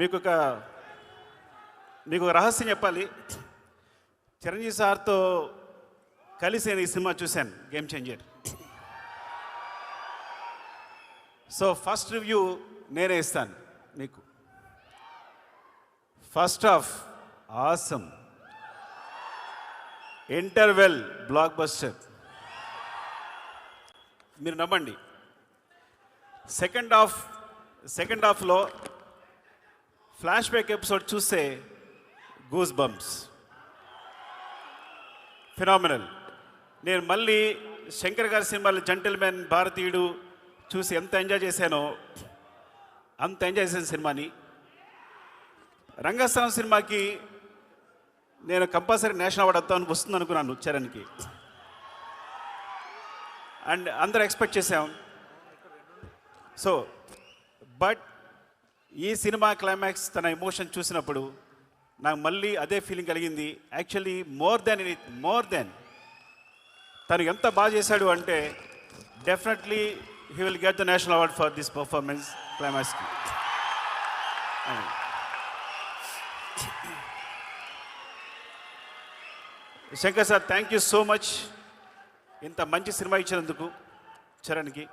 మీకు ఒక మీకు ఒక రహస్యం చెప్పాలి. చిరంజీవి సార్తో కలిసి నేను ఈ సినిమా చూశాను game changer so first review నేనే ఇస్తాను మీకు. First of awesome interval blockbuster మీరు నమ్మండి. సెకండ్ హాఫ్ సెకండ్ హాఫ్లో ఫ్లాష్ బ్యాక్ ఎపిసోడ్ చూస్తే గూస్ బంప్స్ ఫినామినల్ నేను మళ్ళీ శంకర్ గారి సినిమాలు జంటిల్మెన్ భారతీయుడు చూసి ఎంత ఎంజాయ్ చేశానో అంత ఎంజాయ్ చేసిన సినిమాని. రంగస్థలం సినిమాకి నేను కంపల్సరీ నేషనల్ అవార్డు వద్దామని వస్తుంది అనుకున్నాను చరణ్కి. అండ్ అందరూ ఎక్స్పెక్ట్ చేసాం సో బట్ ఈ సినిమా క్లైమాక్స్ తన ఎమోషన్ చూసినప్పుడు నాకు మళ్ళీ అదే ఫీలింగ్ కలిగింది. Actually more than any more than తను ఎంత బాగా చేశాడు అంటే definitely he will get the national award for this performance క్లైమాక్స్కి Shankar sir thank you so much ఇంత మంచి సినిమా ఇచ్చినందుకు చరణ్కి.